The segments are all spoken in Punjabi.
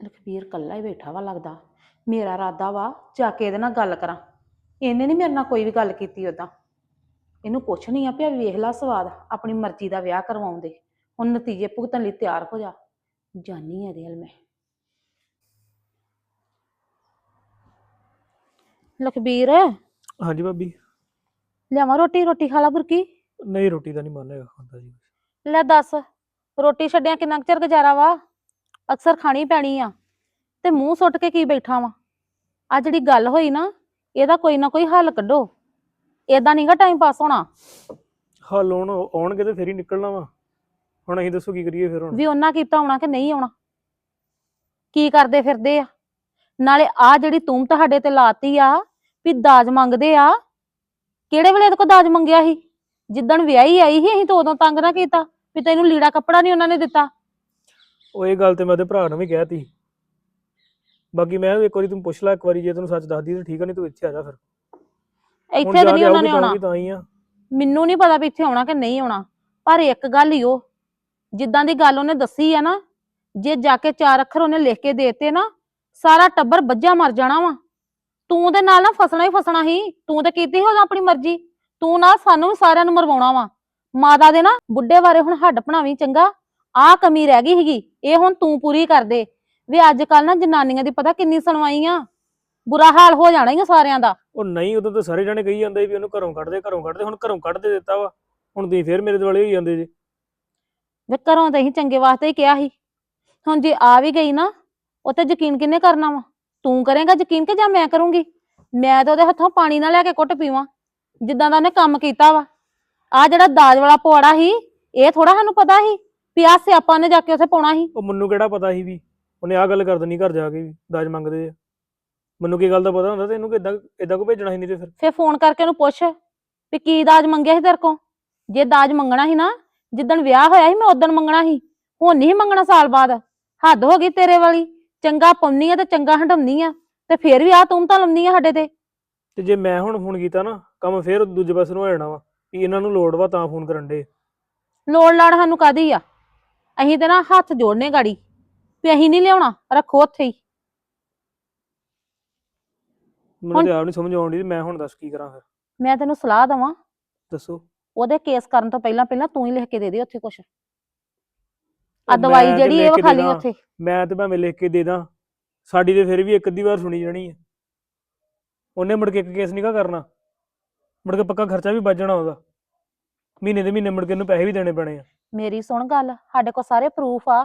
ਲਖਬੀਰ ਕੱਲਾ ਹੀ ਬੈਠਾ ਵਾ ਲੱਗਦਾ। ਮੇਰਾ ਇਰਾਦਾ ਵਾ ਜਾ ਕੇ ਇਹਦੇ ਨਾਲ ਗੱਲ ਕਰਾਂ। ਇਹਨੇ ਨਹੀਂ ਮੇਰੇ ਨਾਲ ਕੋਈ ਵੀ ਗੱਲ ਕੀਤੀ ਉਦਾਂ ਇਹਨੂੰ ਪੁੱਛਣੀ ਆ ਪਿਆ ਵੇਖ ਲਾ ਸਵਾਦ ਆਪਣੀ ਮਰਜ਼ੀ ਦਾ ਵਿਆਹ ਕਰਵਾਉਂਦੇ। ਹੁਣ ਨਤੀਜੇ ਭੁਗਤਣ ਲਈ ਤਿਆਰ ਹੋ ਜਾ। ਜਾਨੀ ਆ ਹਲ ਮੈਂ। ਲਖਬੀਰ ਹਾਂਜੀ ਭਾਬੀ। ਲਿਆਵਾਂ ਰੋਟੀ? ਰੋਟੀ ਖਾ ਲਾ ਬੁਰਕੀ? ਨਹੀਂ ਰੋਟੀ ਦਾ ਨਹੀਂ ਮਨ ਹੈਗਾ ਖਾਂਦਾ ਜੀ। ਲੈ ਦੱਸ ਰੋਟੀ ਛੱਡਿਆ ਕਿੰਨਾ ਕੁ ਚਿਰ ਗੁਜ਼ਾਰਾ ਵਾ? ਅਕਸਰ ਖਾਣੀ ਪੈਣੀ ਆ। ਤੇ ਮੂੰਹ ਸੁੱਟ ਕੇ ਕੀ ਬੈਠਾ ਵਾ? ਆ ਜਿਹੜੀ ਗੱਲ ਹੋਈ ਨਾ ਇਹਦਾ ਕੋਈ ਨਾ ਕੋਈ ਹੱਲ ਕੱਢੋ। ਏਦਾਂ ਨਹੀਂਗਾ ਟਾਈਮ ਪਾਸ ਹੋਣਾ। ਹੱਲ ਹੁਣ ਆਉਣਗੇ ਤੇ ਫੇਰ ਹੀ ਨਿਕਲਣਾ ਵਾ। ਹੁਣ ਅਸੀਂ ਦੱਸੋ ਕੀ ਕਰੀਏ ਫਿਰ ਹੁਣ। ਵੀ ਉਹਨਾਂ ਕੀਤਾ ਹੋਣਾ ਕਿ ਨਹੀਂ ਆਉਣਾ? ਕੀ ਕਰਦੇ ਫਿਰਦੇ ਆ? ਨਾਲੇ ਆ ਜਿਹੜੀ ਤੂੰ ਤੁਹਾਡੇ ਤੇ ਲਾਤੀ ਆ ਵੀ ਦਾਜ ਮੰਗਦੇ ਆ ਕਿਹੜੇ ਵੇਲੇ ਇਹਦੇ ਕੋਲ ਦਾਜ ਮੰਗਿਆ ਸੀ? ਜਿੱਦਣ ਵਿਆਹੀ ਆਈ ਸੀ ਅਸੀਂ ਤਾਂ ਉਦੋਂ ਤੰਗ ਨਾ ਕੀਤਾ ਵੀ ਤੈਨੂੰ ਲੀੜਾ ਕੱਪੜਾ ਨਹੀਂ ਉਹਨਾਂ ਨੇ ਦਿੱਤਾ। ਉਹ ਇਹ ਗੱਲ ਤੇ ਮੈਂ ਉਹਦੇ ਭਰਾ ਨੂੰ ਵੀ ਕਹਿਤੀ ਬਾਕੀ ਮੈਂ ਇੱਕ ਵਾਰੀ ਤੂੰ ਪੁੱਛ ਲੈ ਇੱਕ ਵਾਰੀ ਜੇ ਤੈਨੂੰ ਸੱਚ ਦੱਸਦੀ ਤਾਂ ਠੀਕ ਆ ਨਹੀਂ ਤੂੰ ਇੱਥੇ ਆ ਜਾ ਫਿਰ। ਹੁਣ ਇੱਥੇ ਤਾਂ ਜਾ ਨਹੀਂ ਕੇ ਉਹਨਾਂ ਨੇ ਆਊਗੀ ਆਉਣਾ। ਵੀ ਤਾਂ ਹੀ ਆ। ਮੈਨੂੰ ਨਹੀਂ ਪਤਾ ਵੀ ਇੱਥੇ ਆਉਣਾ ਕਿ ਨਹੀਂ ਆਉਣਾ। ਪਰ ਇੱਕ ਗੱਲ ਹੀ ਉਹ ਜਿੱਦਾਂ ਦੀ ਗੱਲ ਉਹਨੇ ਦੱਸੀ ਆ ਨਾ ਜੇ ਜਾ ਕੇ ਚਾਰ ਅੱਖਰ ਉਹਨੇ ਲਿਖ ਕੇ ਦੇਤੇ ਨਾ ਸਾਰਾ ਟੱਬਰ ਬੱਜਾ ਮਰ ਜਾਣਾ ਵਾ। ਤੂੰ ਉਹਦੇ ਨਾਲ ਨਾ ਫਸਣਾ ਹੀ ਫਸਣਾ ਹੀ ਤੂੰ ਤੇ ਕੀਤੀ ਹੋ ਆਪਣੀ ਮਰਜ਼ੀ। ਤੂੰ ਨਾਲ ਸਾਨੂੰ ਵੀ ਸਾਰਿਆਂ ਨੂੰ ਮਰਵਾਉਣਾ ਵਾ। ਮਾਤਾ ਦੇ ਨਾ ਬੁੱਢੇ ਬਾਰੇ ਹੁਣ ਹੱਡ ਭਣਾਵੀਂ ਚੰਗਾ। ਆਹ ਕਮੀ ਰਹਿ ਗਈ ਸੀਗੀ ਇਹ ਹੁਣ ਤੂੰ ਪੂਰੀ ਕਰ ਦੇ। ਵੀ ਅੱਜ ਕੱਲ ਨਾ ਜਨਾਨੀਆਂ ਦੀ ਪਤਾ ਕਿੰਨੀ ਸੁਣਵਾਈ ਆ ਬੁਰਾ ਹਾਲ ਹੋ ਜਾਣਾ ਹੀ ਆ ਸਾਰਿਆਂ ਦਾ। ਉਹ ਨਹੀਂ ਉਦੋਂ ਤਾਂ ਸਾਰੇ ਜਾਣੇ ਕਹੀ ਜਾਂਦੇ ਵੀ ਉਹਨੂੰ ਘਰੋਂ ਕੱਢ ਦੇ ਘਰੋਂ ਕੱਢ ਦੇ ਹੁਣ ਘਰੋਂ ਕੱਢ ਦੇ ਦਿੱਤਾ ਵਾ। ਹੁਣ ਤੁਸੀਂ ਫੇਰ ਮੇਰੇ ਦੁਆਲੇ ਹੋਈ ਜਾਂਦੇ ਜੇ। ਵੇ ਘਰੋਂ ਤਾਂ ਅਸੀਂ ਚੰਗੇ ਵਾਸਤੇ ਹੀ ਕਿਹਾ ਸੀ। ਹੁਣ ਜੇ ਆ ਵੀ ਗਈ ਨਾ ਉਹ ਤੇ ਯਕੀਨ ਕਿੰਨੇ ਕਰਨਾ ਵਾ? ਤੂੰ ਕਰੇਂਗਾ ਯਕੀਨ ਕਿ ਜਾਂ ਮੈਂ ਕਰੂੰਗੀ? ਮੈਂ ਤਾਂ ਉਹਦੇ ਹੱਥੋਂ ਪਾਣੀ ਨਾ ਲੈ ਕੇ ਕੁੱਟ ਪੀਵਾਂ। ਜਿੱਦਾਂ ਦਾ ਉਹਨੇ ਕੰਮ ਕੀਤਾ ਵਾ। ਆ ਜਿਹੜਾ ਦਾਜ ਵਾਲਾ ਪਵਾੜਾ ਸੀ ਇਹ ਥੋੜਾ ਸਾਨੂੰ ਪਤਾ ਸੀ। ਵੀ ਆ ਸਿਆਪਾ ਨੇ ਜਾ ਕੇ ਉੱਥੇ ਪਾਉਣਾ ਸੀ। ਉਹ ਮੈਨੂੰ ਕਿਹੜਾ ਪਤਾ ਸੀ ਵੀ ਉਹਨੇ ਆਹ ਗੱਲ ਕਰ ਦੇਣੀ ਘਰ ਜਾ ਕੇ ਵੀ ਦਾਜ ਮੰਗਦੇ ਆ। ਮੈਨੂੰ ਕੀ ਗੱਲ ਦਾ ਪਤਾ ਹੁੰਦਾ ਤੇ ਇਹਨੂੰ ਕਿਦਾਂ ਇਦਾਂ ਕੋ ਭੇਜਣਾ ਸੀ ਨਹੀਂ ਤੇ ਫਿਰ? ਫੇਰ ਫੋਨ ਕਰਕੇ ਉਹਨੂੰ ਪੁੱਛ ਵੀ ਕੀ ਦਾਜ ਮੰਗਿਆ ਸੀ ਤੇਰੇ ਕੋਲ? ਜੇ ਦਾਜ ਮੰਗਣਾ ਸੀ ਨਾ ਜਿੱਦਣ ਵਿਆਹ ਹੋਇਆ ਸੀ ਮੈਂ ਉਦੋਂ ਮੰਗਣਾ ਸੀ। ਹੁਣ ਨਹੀਂ ਮੰਗਣਾ ਸਾਲ ਬਾਅਦ। ਹੱਦ ਹੋ ਗਈ ਤੇਰੇ ਵਾਲੀ। ਚੰਗਾ ਪਾਉਣੀ ਆ ਤੇ ਚੰਗਾ ਹਟਾਉਣੀ ਆ। ਤੇ ਫੇਰ ਵੀ ਆ ਤੂੰ ਤਾਂ ਲੰਮੀ ਆ ਸਾਡੇ ਤੇ। ਤੇ ਜੇ ਮੈਂ ਹੁਣ ਫੋਨ ਕੀਤਾ ਨਾ ਕੰਮ ਫੇਰ ਦੂਜੇ ਪਾਸੇ ਨੂੰ ਹੋ ਜਾਣਾ ਵਾ। ਵੀ ਇਹਨਾਂ ਨੂੰ ਲੋੜ ਵਾ ਤਾਂ ਫੋਨ ਕਰਨ ਦੇ। ਲੋੜ ਲਾੜ ਸਾਨੂੰ ਕਾਦੀ ਆ? ਅਸੀਂ ਤੇ ਨਾ ਹੱਥ ਜੋੜਨੇ ਗਾੜੀ ਵੀ ਅਸੀਂ ਨਹੀਂ ਲਿਆਉਣਾ ਰੱਖੋ ਉੱਥੇ ਹੀ। ਮੈਨੂੰ ਤੇ ਆਪ ਨਹੀਂ ਸਮਝ ਆਉਂਦੀ ਮੈਂ ਹੁਣ ਦੱਸ ਕੀ ਕਰਾਂ ਫਿਰ। ਮੈਂ ਤੈਨੂੰ ਸਲਾਹ ਦਵਾਂ। ਦੱਸੋ। ਉਹਦੇ ਕੇਸ ਕਰਨ ਤੋਂ ਪਹਿਲਾਂ ਪਹਿਲਾਂ ਤੂੰ ਹੀ ਲਿਖ ਕੇ ਦੇ ਦੇ ਉੱਥੇ ਕੁਛ। ਆ ਦਵਾਈ ਤੇ ਜਿਹੜੀ ਇਹ ਲਿਖ ਕੇ ਦੇਣਾ। ਉੱਥੇ। ਮੈਂ ਤੇ ਭਾਵੇਂ ਲਿਖ ਕੇ ਦੇ ਦਾਂ। ਸਾਡੀ ਤੇ ਫਿਰ ਵੀ ਇੱਕ ਅੱਧੀ ਵਾਰ ਸੁਣੀ ਜਾਣੀ ਹੈ ਉਹਨੇ ਮੁੜ ਕੇ ਇੱਕ ਕੇਸ ਨਿਕਾ ਕਰਨਾ। ਮੁੜ ਕੇ ਪੱਕਾ ਖਰਚਾ ਵੀ ਵੱਜਣਾ ਉਹਦਾ। ਮਹੀਨੇ ਦੇ ਮਹੀਨੇ ਮੁੜ ਕੇ ਇਹਨੂੰ ਪੈਸੇ ਵੀ ਦੇਣੇ ਪੈਣੇ ਆ। ਮੇਰੀ ਸੁਣ ਗੱਲ ਸਾਡੇ ਕੋਲ ਸਾਰੇ ਪ੍ਰੂਫ ਆ।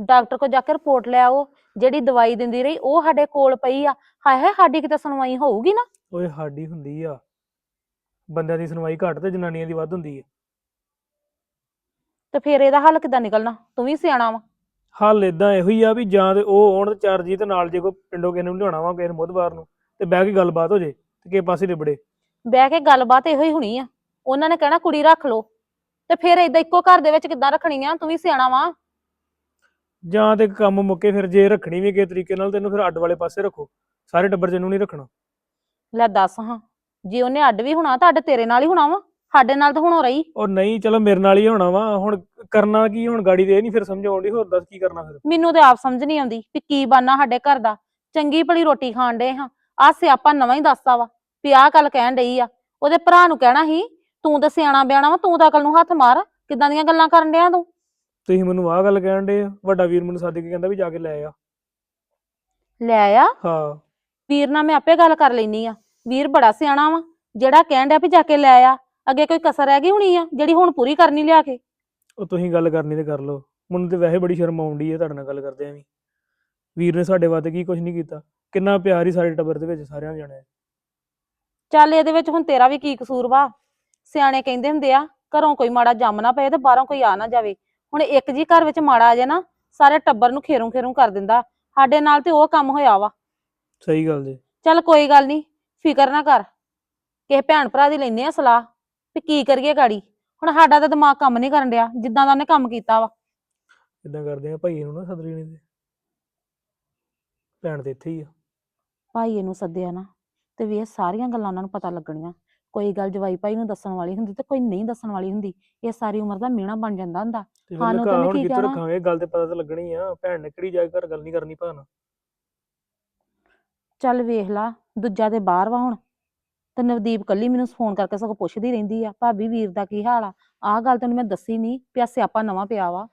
ਡਾਕਟਰ ਕੋਲ ਜਾ ਕੇ ਰਿਪੋਰਟ ਲੈ ਆਓ ਜਿਹੜੀ ਦਵਾਈ ਦਿੰਦੀ ਰਹੀ ਉਹ ਸਾਡੇ ਕੋਲ ਪਈ ਆ। ਹਾਏ ਹਾਏ ਸਾਡੀ ਕਿਤੇ ਸੁਣਵਾਈ ਹੋਊਗੀ ਨਾ? ਓਏ ਸਾਡੀ ਹੁੰਦੀ ਆ। ਬੰਦਿਆਂ ਦੀ ਸੁਣਵਾਈ ਘੱਟ ਤੇ ਜਨਾਨੀਆਂ ਦੀ ਵੱਧ ਹੁੰਦੀ ਹੈ ਤੇ ਫਿਰ ਇਹਦਾ ਹੱਲ ਕਿੱਦਾਂ ਨਿਕਲਣਾ? ਤੂੰ ਵੀ ਸਿਆਣਾ ਵਾ। ਹੱਲ ਇਦਾਂ ਇਹੋ ਹੀ ਆ ਵੀ ਜਾਂ ਤੇ ਉਹ ਆਉਣ ਤੇ ਚਾਰ ਜੀ ਤੇ ਨਾਲ ਜੇ ਕੋਈ ਪਿੰਡੋਂ ਕਿਸੇ ਨੂੰ ਲਿਆਉਣਾ ਵਾ ਕਿਸੇ ਨੂੰ ਬੁੱਧਵਾਰ ਨੂੰ ਤੇ ਬਹਿ ਕੇ ਗੱਲਬਾਤ ਹੋ ਜੇ ਤੇ ਕਿਸੇ ਪਾਸੇ ਨਿਬੜੇ। ਬਹਿ ਕੇ ਗੱਲਬਾਤ ਇਹੋ ਹੀ ਹੋਣੀ ਆ। ਉਹਨਾਂ ਨੇ ਕਹਿਣਾ ਕੁੜੀ ਰੱਖ ਲਓ। ਤੇ ਫਿਰ ਏਦਾਂ ਇੱਕੋ ਘਰ ਦੇ ਵਿੱਚ ਕਿੱਦਾਂ ਰੱਖਣੀ ਆ ਤੂੰ ਵੀ ਸਿਆਣਾ ਵਾ। ਜਾਂ ਤੇ ਕੰਮ ਮੁੱਕੇ ਫਿਰ ਜੇ ਰੱਖਣੀ ਵੀ ਕਿਸੇ ਤਰੀਕੇ ਨਾਲ ਤੈਨੂੰ ਫਿਰ ਅੱਡ ਵਾਲੇ ਪਾਸੇ ਰੱਖੋ। ਸਾਰੇ ਟੱਬਰ ਚ ਇਹਨੂੰ ਨਹੀਂ ਰੱਖਣਾ। ਲੈ ਦੱਸ ਹਾਂ ਜੇ ਉਹਨੇ ਅੱਡ ਵੀ ਹੋਣਾ ਤਾਂ ਅੱਡ ਤੇਰੇ ਨਾਲ ਹੀ ਹੋਣਾ ਵਾ। ਸਾਡੇ ਨਾਲ ਤਾਂ ਹੁਣ ਰਹੀ। ਉਹ ਨਹੀਂ ਚਲੋ ਮੇਰੇ ਨਾਲ ਹੀ ਹੋਣਾ ਵਾ। ਹੁਣ ਕਰਨਾ ਕੀ ਹੁਣ ਗਾੜੀ ਦੇ ਨਹੀਂ ਫਿਰ ਸਮਝ ਆਉਂਦੀ ਹੋਰ ਦੱਸ ਕੀ ਕਰਨਾ ਫਿਰ। ਮੈਨੂੰ ਤੇ ਆਪ ਸਮਝ ਨਹੀਂ ਆਉਂਦੀ ਵੀ ਕੀ ਬਾਨਾ ਸਾਡੇ ਘਰ ਦਾ। ਚੰਗੀ ਭਲੀ ਰੋਟੀ ਖਾਣ ਡੇ ਹਾਂ। ਆ ਸਿਆਪਾ ਨਵਾਂ ਹੀ ਦੱਸਦਾ ਵਾ ਵੀ ਆਹ ਗੱਲ ਕਹਿਣ ਡਈ ਆ। ਉਹਦੇ ਭਰਾ ਨੂੰ ਕਹਿਣਾ ਸੀ ਤੂੰ ਤਾਂ ਸਿਆਣਾ ਬਿਆਣਾ ਵਾ ਤੂੰ ਤਾਂ ਅਕਲ ਨੂੰ ਹੱਥ ਮਾਰ। ਕਿੱਦਾਂ ਦੀਆਂ ਗੱਲਾਂ ਕਰਨ ਡਿਆ ਤੂੰ? ਤੁਸੀਂ ਮੈਨੂੰ ਆਹ ਗੱਲ ਕਹਿਣ ਦੇ ਵੱਡਾ ਵੀਰ ਮੈਨੂੰ ਸੱਦ ਕੇ ਕਹਿੰਦਾ ਵੀ ਜਾ ਕੇ ਲੈ ਆ। ਲੈ ਆ? ਹਾਂ। ਵੀਰ ਨਾਲ ਮੈਂ ਆਪੇ ਗੱਲ ਕਰ ਲੈਨੀ ਆ। ਵੀਰ ਬੜਾ ਸਿਆਣਾ ਵਾ ਜਿਹੜਾ ਕਹਿਣ ਡਿਆ ਵੀ ਜਾ ਕੇ ਲੈ ਆ ਅੱਗੇ ਕੋਈ ਕਸਰ ਰਹਿ ਗਈ ਹੋਣੀ ਆ ਜਿਹੜੀ ਹੁਣ ਪੂਰੀ ਕਰਨੀ ਲਿਆ ਕੇ? ਉਹ ਤੁਸੀਂ ਗੱਲ ਕਰਨੀ ਤੇ ਕਰ ਲਓ। ਮੈਨੂੰ ਤੇ ਵੈਸੇ ਬੜੀ ਸ਼ਰਮ ਆਉਂਦੀ ਹੈ ਤੁਹਾਡੇ ਨਾਲ ਗੱਲ ਕਰਦੇ ਆਂ ਵੀ। ਵੀਰ ਨੇ ਸਾਡੇ ਵਾਸਤੇ ਕੀ ਕੁਝ ਨਹੀਂ ਕੀਤਾ। ਕਿੰਨਾ ਪਿਆਰ ਹੀ ਸਾਰੇ ਟੱਬਰ ਦੇ ਵਿੱਚ ਸਾਰਿਆਂ ਨੂੰ। ਜਾਣਿਆ ਚੱਲ ਇਹਦੇ ਵਿੱਚ ਹੁਣ ਤੇਰਾ ਵੀ ਕੀ ਕਸੂਰ ਵਾ? ਸਿਆਣੇ ਕਹਿੰਦੇ ਹੁੰਦੇ ਆ ਘਰੋਂ ਕੋਈ ਮਾੜਾ ਜੰਮ ਨਾ ਪਏ ਤੇ ਬਾਹਰੋਂ ਕੋਈ ਆ ਨਾ ਜਾਵੇ। ਹੁਣ ਇੱਕ ਜੀ ਘਰ ਵਿੱਚ ਮਾੜਾ ਆ ਜਾਏ ਨਾ ਸਾਰੇ ਟੱਬਰ ਨੂੰ ਖੇਰੂ ਖੇਰੂ ਕਰ ਦਿੰਦਾ। ਸਾਡੇ ਨਾਲ ਤੇ ਉਹ ਕੰਮ ਹੋਇਆ ਵਾ। ਸਹੀ ਗੱਲ ਜੀ। ਚੱਲ ਕੋਈ ਗੱਲ ਨਹੀਂ ਫਿਕਰ ਨਾ ਕਰ। ਕਿਸੇ ਭੈਣ ਭਰਾ ਦੀ ਲੈਨੇ ਆ ਸਲਾਹ ਵੀ ਕੀ ਕਰੀਏ ਗਾੜੀ। ਹੁਣ ਸਾਡਾ ਤਾਂ ਦਿਮਾਗ ਕੰਮ ਨਹੀਂ ਕਰਨ ਡਿਆ ਜਿੱਦਾਂ ਦਾ ਉਹਨੇ ਕੰਮ ਕੀਤਾ ਵਾ। ਇਦਾਂ ਕਰਦੇ ਆ ਭਾਈ ਨੂੰ ਨਾ ਸਦਰੀ ਨੇ ਤੇ ਭੈਣ ਤੇ ਇੱਥੇ ਹੀ ਆ। ਭਾਈ ਇਹਨੂੰ ਸੱਦਿਆ ਨਾ ਤੇ ਵੀ ਇਹ ਸਾਰੀਆਂ ਗੱਲਾਂ ਉਹਨਾਂ ਨੂੰ ਪਤਾ ਲੱਗਣੀਆਂ। ਕੋਈ ਗੱਲ ਜਵਾਈ ਭਾਈ ਨੂੰ ਦੱਸਣ ਵਾਲੀ ਹੁੰਦੀ ਤੇ ਕੋਈ ਨਹੀਂ ਦੱਸਣ ਵਾਲੀ ਹੁੰਦੀ ਇਹ ਸਾਰੀ ਉਮਰ ਦਾ ਮਿਹਣਾ ਬਣ ਜਾਂਦਾ ਹੁੰਦਾ। ਤੇ ਫਿਰ ਤਾਂ ਹੁਣ ਕੀ ਕਿੱਥੋਂ? ਰੱਖਾਂਗੇ ਗੱਲ ਤੇ ਪਤਾ ਤਾਂ ਲੱਗਣੀ ਆ ਭੈਣ ਨੇ ਕਿਹੜੀ ਜਾ ਕੇ ਘਰ ਗੱਲ ਨਹੀਂ ਕਰਨੀ ਭਾਣਾ। ਚੱਲ ਵੇਖ ਲਾ ਦੂਜਾ ਤੇ ਬਾਹਰ ਵਾ ਹੁਣ ਤੇ ਨਵਦੀਪ ਕੱਲੀ ਮੈਨੂੰ ਫੋਨ ਕਰਕੇ ਸਗੋਂ ਪੁੱਛਦੀ ਰਹਿੰਦੀ ਆ ਭਾਬੀ ਵੀਰ ਦਾ ਕੀ ਹਾਲ ਆ? ਆਹ ਗੱਲ ਤੈਨੂੰ ਮੈਂ ਦੱਸੀ ਨਹੀਂ ਪਿਆ ਸਿਆਪਾ ਨਵਾਂ ਪਿਆ ਵਾ।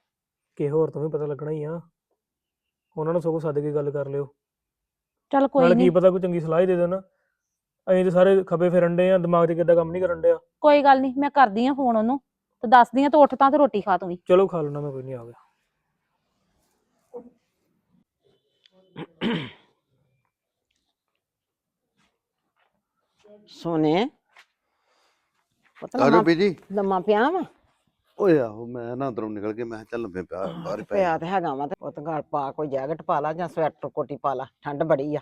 ਕਿ ਹੋਰ ਤੋਂ ਵੀ ਪਤਾ ਲੱਗਣਾ ਹੀ ਆ ਉਹਨਾਂ ਨੂੰ ਸਗੋਂ ਸੱਦ ਕੇ ਗੱਲ ਕਰ ਲਿਓ। ਚੱਲ ਕੋਈ ਕੀ ਨਹੀਂ। ਪਤਾ ਕੋਈ ਚੰਗੀ ਸਲਾਹ ਹੀ ਦੇ ਦੇਣ। ਅਸੀਂ ਤੇ ਸਾਰੇ ਖੱਬੇ ਫਿਰਨ ਡੇ ਆ ਦਿਮਾਗ 'ਚ ਕਿੱਦਾਂ ਕੰਮ ਨਹੀਂ ਕਰਨ ਡਿਆ। ਕੋਈ ਗੱਲ ਨਹੀਂ ਮੈਂ ਕਰਦੀ ਆ ਫੋਨ ਉਹਨੂੰ ਤੇ ਦੱਸਦੀ ਆ ਤੂੰ ਉੱਠ ਤਾਂ ਤੇ ਰੋਟੀ ਖਾ ਤੂੰ ਵੀ। ਚਲੋ ਖਾ ਲੈਣਾ ਮੈਂ ਕੋਈ ਨਹੀਂ ਆ ਗਿਆ। ਸੋਨੇ ਪਤਾ ਆਜੋ ਲੰਮਾ ਬੀਜੀ। ਲੰਮਾ ਪਿਆ ਵਾ? ਓਏ ਆਹੋ ਮੈਂ ਨਾ ਅੰਦਰੋਂ ਨਿਕਲ ਕੇ ਮੈਂ ਕਿਹਾ ਚੱਲ ਲੰਮੇ ਪਿਆ ਬਾਹਰ ਹੀ ਪੈ ਪਿਆ ਤੇ ਹੈਗਾ ਵਾ ਤੇ ਪੁੱਤ ਗਲ ਪਾ ਕੋਈ ਜੈਕਟ ਪਾ ਲਾ ਜਾਂ ਸਵੈਟਰ ਕੋਟੀ ਪਾ ਲਾ ਠੰਡ ਬੜੀ ਆ।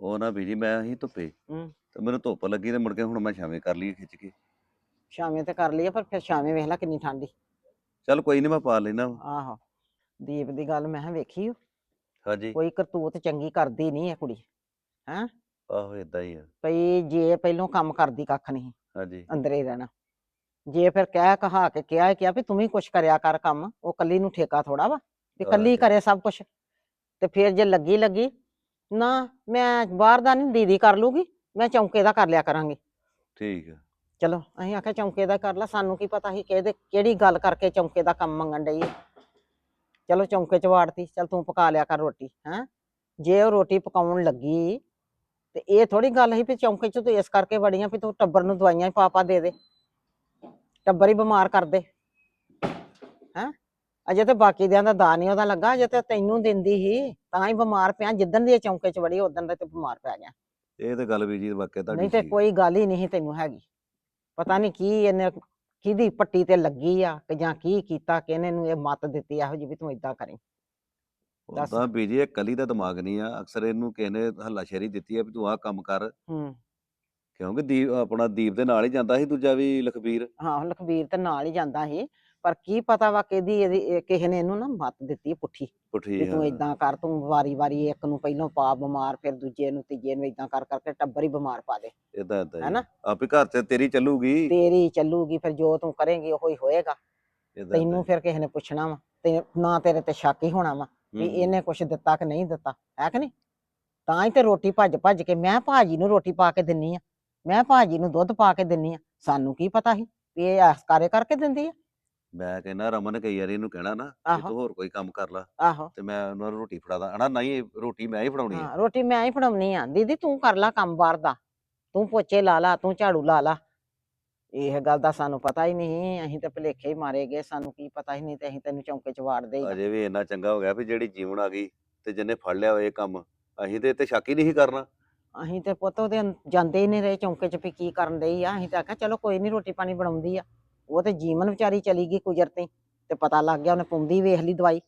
ਉਹ ਨਾ ਬੀਜੀ ਮੈਂ ਹੀ ਧੁੱਪੇ ਹੂੰ। ਤੇ ਮੈਨੂੰ ਧੁੱਪ ਲੱਗੀ ਤੇ ਮੁੜ ਕੇ ਹੁਣ ਮੈਂ ਛਾਵੇਂ ਕਰ ਲਈ ਖਿੱਚ ਕੇ। ਸ਼ਾਮੇ ਤੇ ਕਰ ਲਈ ਆ, ਪਰ ਫਿਰ ਸ਼ਾਮੇ ਵੇਖ ਲੈ ਕਿੰਨੀ ਠੰਡੀ ਚੱਲ ਕੋਈ ਨਹੀਂ ਮੈਂ ਪਾ ਲੈਣਾ ਆਹੋ ਦੀਪ ਦੀ ਗੱਲ ਮੈਂ ਕਿਹਾ ਵੇਖੀ ਓ, ਹਾਂਜੀ। ਕੋਈ ਕਰਤੂਤ ਚੰਗੀ ਕਰਦੀ ਨਹੀਂ ਇਹ ਕੁੜੀ ਆਹੋ ਇਦਾਂ ਹੀ ਆ। ਪਈ ਜੇ ਪਹਿਲੋਂ ਕੰਮ ਕਰਦੀ ਕੱਖ ਨਹੀਂ ਹਾਂਜੀ। ਅੰਦਰੇ ਹੀ ਰਹਿਣਾ। ਜੇ ਫਿਰ ਕਹਿ ਕਹਾ ਕੇ ਕਿਹਾ ਹੈ ਕਿਹਾ ਵੀ ਤੂੰ ਵੀ ਕੁਛ ਕਰਿਆ ਕਰ ਕੰਮ ਉਹ ਕੱਲੀ ਨੂੰ ਠੇਕਾ ਥੋੜਾ ਵਾ ਵੀ ਕੱਲੀ ਕਰੇ ਸਭ ਕੁਛ ਤੇ ਫਿਰ ਜੇ ਲੱਗੀ ਲੱਗੀ ਨਾ ਮੈਂ ਬਾਹਰ ਦਾ ਨਹੀਂ ਦੀਦੀ ਕਰ ਲੂਗੀ ਮੈਂ ਚੌਂਕੇ ਦਾ ਕਰ ਲਿਆ ਕਰਾਂਗੀ। ਠੀਕ ਆ। ਚਲੋ ਅਸੀਂ ਆਖਿਆ ਚੌਂਕੇ ਦਾ ਕਰ ਲਾ ਸਾਨੂੰ ਕੀ ਪਤਾ ਸੀ ਕਿਹਦੇ ਕਿਹੜੀ ਗੱਲ ਕਰਕੇ ਚੌਂਕੇ ਦਾ ਕੰਮ ਮੰਗਣ ਡਈ ਹੈ ਚਲੋ ਚੌਂਕੇ ਚ ਵਾੜਤੀ ਚਲ ਤੂੰ ਪਕਾ ਲਿਆ ਕਰ ਰੋਟੀ ਹੈਂ? ਜੇ ਉਹ ਰੋਟੀ ਪਕਾਉਣ ਲੱਗੀ ਤੇ ਇਹ ਥੋੜੀ ਗੱਲ ਸੀ ਵੀ ਚੌਂਕੇ ਚ ਤੂੰ ਇਸ ਕਰਕੇ ਵੜੀਆਂ ਵੀ ਤੂੰ ਟੱਬਰ ਨੂੰ ਦਵਾਈਆਂ ਹੀ ਪਾਪਾ ਦੇ ਦੇ। ਟੱਬਰ ਹੀ ਬਿਮਾਰ ਕਰ ਦੇ ਹੈਂ? ਅਜੇ ਤੇ ਬਾਕੀ ਦਿਆਂ ਦਾ ਦਾ ਨਹੀਂ ਉਹਦਾ ਲੱਗਾ ਅਜੇ ਤੇ ਤੈਨੂੰ ਦਿੰਦੀ ਸੀ ਤਾਂ ਹੀ ਬਿਮਾਰ ਪਿਆ ਜਿੱਦਣ ਦੀ ਇਹ ਚੌਂਕੇ ਚ ਵੜੀ ਉਦੋਂ ਦਾ ਤੇ ਬਿਮਾਰ ਪੈ ਗਿਆ। ਇਹ ਤੇ ਗੱਲ ਬੀਜੀ ਵਾਕਿਆ ਤੁਹਾਡੀ ਨਹੀਂ ਤੇ। ਕੋਈ ਗੱਲ ਹੀ ਨਹੀਂ ਤੈਨੂੰ ਹੈਗੀ। ਪਤਾ ਨਹੀਂ ਕੀ ਇਹਨੇ ਕਿਹਦੀ ਪੱਟੀ ਤੇ ਲੱਗੀ ਆ ਕਿ ਜਾਂ ਕੀ ਕੀਤਾ ਕਿ ਇਹਨੇ ਨੂੰ ਇਹ ਮੱਤ ਦਿੱਤੀ ਇਹੋ ਜਿਹੀ ਵੀ ਤੂੰ ਇਦਾਂ ਕਰੀ। ਦੱਸ। ਉਦਾਂ ਬੀਜੀ ਇਹ ਕਲੀ ਦਾ ਦਿਮਾਗ ਨਹੀਂ ਆ। ਅਕਸਰ ਇਹਨੂੰ ਕਿਸੇ ਨੇ ਹੱਲਾਸ਼ੇਰੀ ਦਿੱਤੀ ਆ ਵੀ ਤੂੰ ਆਹ ਕੰਮ ਕਰ। ਹੂੰ। ਕਿਉਂਕਿ ਦੀਪ ਆਪਣਾ ਦੀਪ ਦੇ ਨਾਲ ਹੀ ਜਾਂਦਾ ਸੀ ਦੂਜਾ ਵੀ ਲਖਬੀਰ। ਹਾਂ ਲਖਬੀਰ ਤੇ ਨਾਲ ਹੀ ਜਾਂਦਾ ਸੀ। ਪਰ ਕੀ ਪਤਾ ਵਾ ਕਿਹਦੀ ਇਹਦੀ ਇਹ ਕਿਸੇ ਨੇ ਇਹਨੂੰ ਨਾ ਮੱਤ ਦਿੱਤੀ ਪੁੱਠੀ ਪੁੱਠੀ ਵੀ ਤੂੰ ਹਾਂ। ਇਦਾਂ ਕਰ ਤੂੰ ਵਾਰੀ ਵਾਰੀ ਇੱਕ ਨੂੰ ਪਹਿਲੋਂ ਪਾ ਬਿਮਾਰ ਫਿਰ ਦੂਜੇ ਨੂੰ ਤੀਜੇ ਨੂੰ ਇਦਾਂ ਕਰ ਕਰਕੇ ਟੱਬਰ ਹੀ ਬਿਮਾਰ ਪਾ ਦੇ ਏਦਾਂ ਹੀ। ਹੈਨਾ? ਆਪੇ ਘਰ ਚ ਤੇਰੀ ਚੱਲੂਗੀ ਤੇਰੀ ਚੱਲੂਗੀ ਫਿਰ ਜੋ ਤੂੰ ਕਰੇਂਗੀ ਉਹੀ ਹੋਏਗਾ ਏਦਾਂ ਤੈਨੂੰ ਫਿਰ ਕਿਸੇ ਨੇ ਪੁੱਛਣਾ ਵਾ ਤੇ ਨਾ ਤੇਰੇ ਤੇ ਸ਼ੱਕ ਹੀ ਹੋਣਾ ਵਾ ਵੀ ਹੂੰ। ਇਹਨੇ ਕੁਛ ਦਿੱਤਾ ਕਿ ਨਹੀਂ ਦਿੱਤਾ ਹੈ ਕਿ ਨਹੀਂ ਤਾਂ ਹੀ ਤੇ ਰੋਟੀ ਭੱਜ ਭੱਜ ਕੇ ਮੈਂ ਭਾਜੀ ਨੂੰ ਰੋਟੀ ਪਾ ਕੇ ਦਿੰਨੀ ਆ ਮੈਂ ਭਾਜੀ ਨੂੰ ਦੁੱਧ ਪਾ ਕੇ ਦਿੰਨੀ ਆ ਸਾਨੂੰ ਕੀ ਪਤਾ ਸੀ ਵੀ ਇਹ ਐਸ ਕਾਰੇ ਕਰਕੇ ਦਿੰਦੀ ਆ ਮੈਂ ਕਹਿੰਦਾ ਰਮਨ ਕਈ ਵਾਰੀ ਇਹਨੂੰ ਕਹਿਣਾ ਨਾ ਕਿ ਆਹੋ। ਤੂੰ ਹੋਰ ਕੋਈ ਕੰਮ ਕਰ ਲੈ ਆਹੋ। ਤੇ ਮੈਂ ਉਹਨਾਂ ਨੂੰ ਰੋਟੀ ਫੜਾਦਾ ਹਨਾ ਨਹੀਂ ਰੋਟੀ ਮੈਂ ਹੀ ਫੜਾਉਣੀ ਆ। ਹਾਂ ਰੋਟੀ ਮੈਂ ਹੀ ਫੜਾਉਣੀ ਆ। ਦੀਦੀ ਤੂੰ ਕਰ ਲਾ ਕੰਮ ਬਾਹਰ ਦਾ। ਤੂੰ ਪੋਚੇ ਲਾ ਲਾ ਤੂੰ ਝਾੜੂ ਲਾ ਲਾ। ਇਹ ਗੱਲ ਦਾ ਸਾਨੂੰ ਪਤਾ ਹੀ ਨਹੀਂ। ਅਸੀਂ ਤੇ ਭੁਲੇਖੇ ਹੀ ਮਾਰੇ ਗਏ। ਸਾਨੂੰ ਕੀ ਪਤਾ ਹੀ ਨਹੀਂ ਤੇ ਅਸੀਂ ਤੈਨੂੰ ਚੌਂਕੇ ਚ ਵਾੜ ਦੇਈ ਅਜੇ ਵੀ ਇੰਨਾ ਚੰਗਾ ਹੋ ਗਿਆ ਵੀ ਜਿਹੜੀ ਜੀਵਨ ਆ ਗਈ ਤੇ ਜਿਹਨੇ ਫੜ ਲਿਆ ਇਹ ਕੰਮ ਅਸੀਂ ਤੇ ਤੇ ਸ਼ੱਕ ਹੀ ਨਹੀਂ ਕਰਨਾ। ਅਸੀਂ ਤੇ ਪੁੱਤ ਉਹਦੇ ਅੰ- ਜਾਂਦੇ ਹੀ ਨਹੀਂ ਰਹੇ ਚੌਂਕੇ ਚ ਵੀ ਕੀ ਕਰਨ ਡਈ ਆ। ਅਸੀਂ ਤਾਂ ਆਖਿਆ ਚਲੋ ਕੋਈ ਨਹੀਂ ਰੋਟੀ ਪਾਣੀ ਬਣਾਉਂਦੀ ਆ। ਉਹ ਤੇ ਜੀਵਨ ਵਿਚਾਰੀ ਚਲੀ ਗਈ ਕੁਜਰਤੀ ਤੇ ਪਤਾ ਲੱਗ ਗਿਆ ਉਹਨੇ ਪੁੰਦੀ ਵੇਖ ਲਈ ਦਵਾਈ।